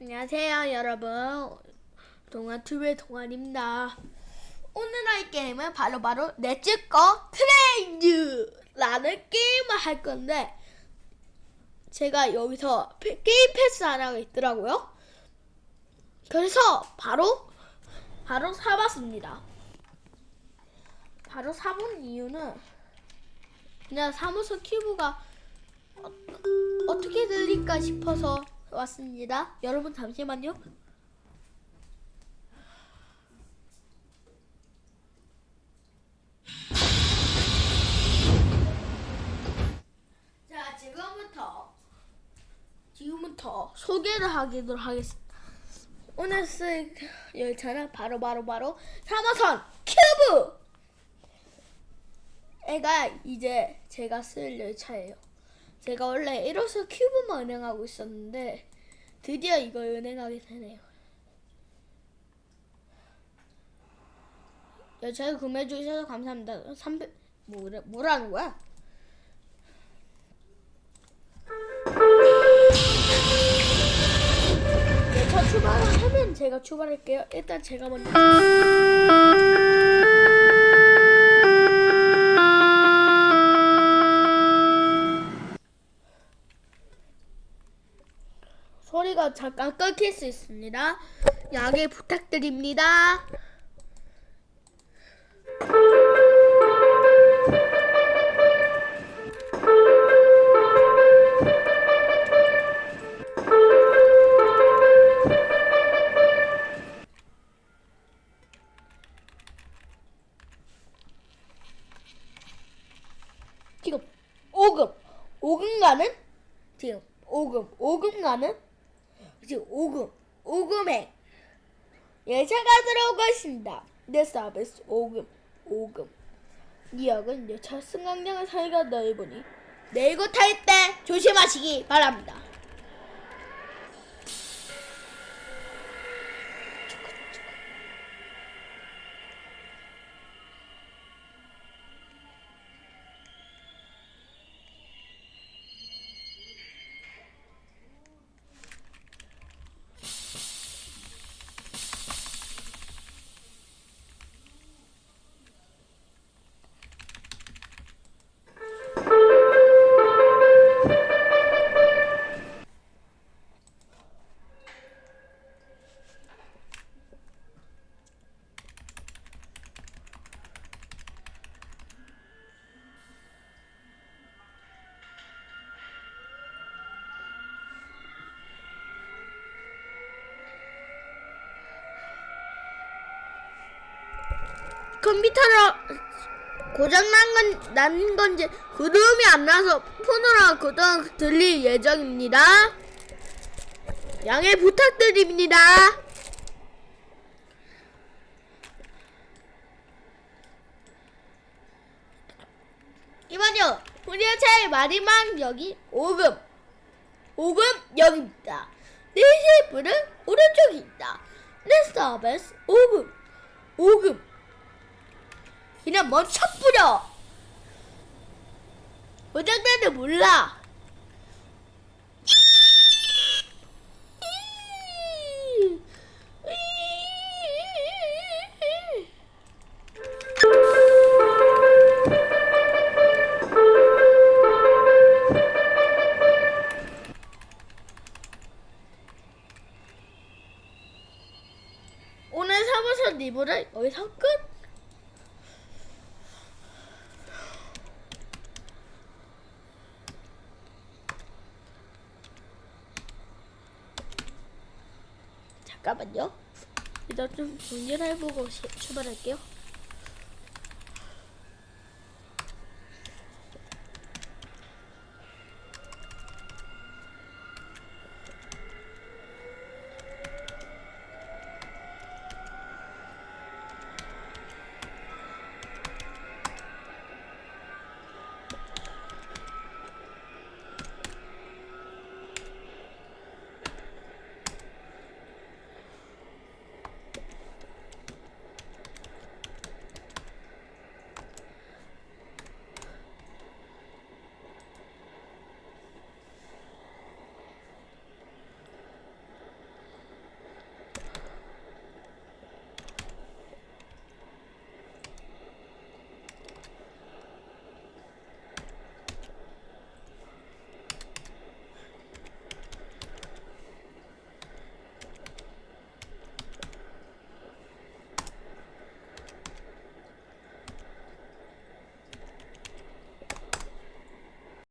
안녕하세요 여러분. 동아튜브의 동아입니다. 오늘 할 게임은 바로바로 렛츠고 트레인즈라는 게임을 할 건데 제가 여기서 패- 게임 패스 하나가 있더라고요. 그래서 바로 바로 사봤습니다. 바로 사본 이유는 그냥 사무소 큐브가 어, 어떻게 들릴까 싶어서 왔습니다. 여러분 잠시만요. 자, 지금부터 지금부터 소개를 하기로 하겠습니다. 오늘 쓸 열차는 바로 바로 바로 3호선 큐브. 애가 이제 제가 쓸 열차예요. 제가 원래 1호선 큐브만 운행하고 있었는데 드디어 이걸 운행하게 되네요. 열차를 구매해 주셔서 감사합니다. 300 뭐래 뭐라는 거야? 열차 출발을 하면 제가 출발할게요. 일단 제가 먼저 잠깐 끊길 수 있습니다. 양해 부탁드립니다. 지금 5금 5금 가는 지금 5금 5금 가는 지금 5금 5금에 열차가 들어오고 있습니다. 내 서비스 5금 5금 이 역은 열차 승강장의 사이가 넓으니 내고 탈 때 조심하시기 바랍니다. 컴퓨터로 고장난 건, 난 건지 구름이 안 나서 폰으로 고정 들릴 예정입니다. 양해 부탁드립니다. 이만요. 우리 차의 마지막 역이 5금. 5금 역입니다. 네 셰프는 오른쪽에 있다. 네 서비스 5금. 5금. 멈춰 뿌려. 고장나는 몰라. 오늘 사무소 리뷰를 여기서 끝. 잠깐만요. 일단 좀 정리를 해보고 시- 출발할게요.